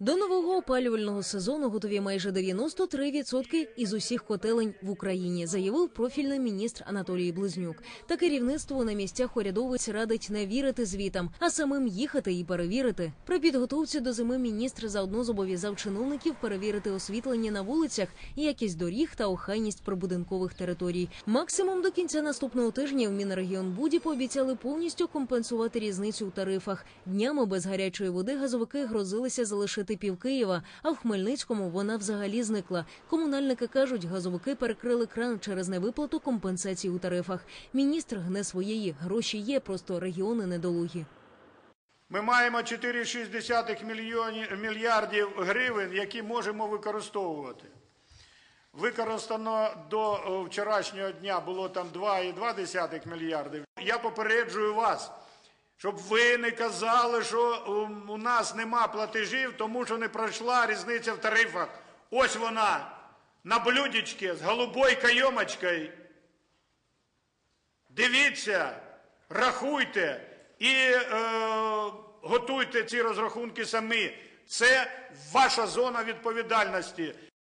До нового опалювального сезону готові майже 93% із усіх котелень в Україні, заявив профільний міністр Анатолій Близнюк. Та керівництво на місцях урядовець радить не вірити звітам, а самим їхати і перевірити. При підготовці до зими міністр заодно зобов'язав чиновників перевірити освітлення на вулицях, якість доріг та охайність прибудинкових територій. Максимум до кінця наступного тижня в Мінрегіонбуді пообіцяли повністю компенсувати різницю у тарифах. Днями без гарячої води газовики грозилися залишити пів Києва, а в Хмельницькому вона взагалі зникла. Комунальники кажуть, газовики перекрили кран через невиплату компенсацій у тарифах. Міністр гне своєї гроші є, просто регіони недолугі. Ми маємо 4,6 мільйонів- мільярдів гривень, які можемо використовувати. Використано до е, вчорашнього дня було там 2,2 мільярдів. Я попереджую вас, щоб ви не казали, що ем, у нас нема платежів, тому що не пройшла різниця в тарифах. Ось вона на блюдечці з голубою кайомочкою. Дивіться, рахуйте і е, готуйте ці розрахунки самі. Це ваша зона відповідальності.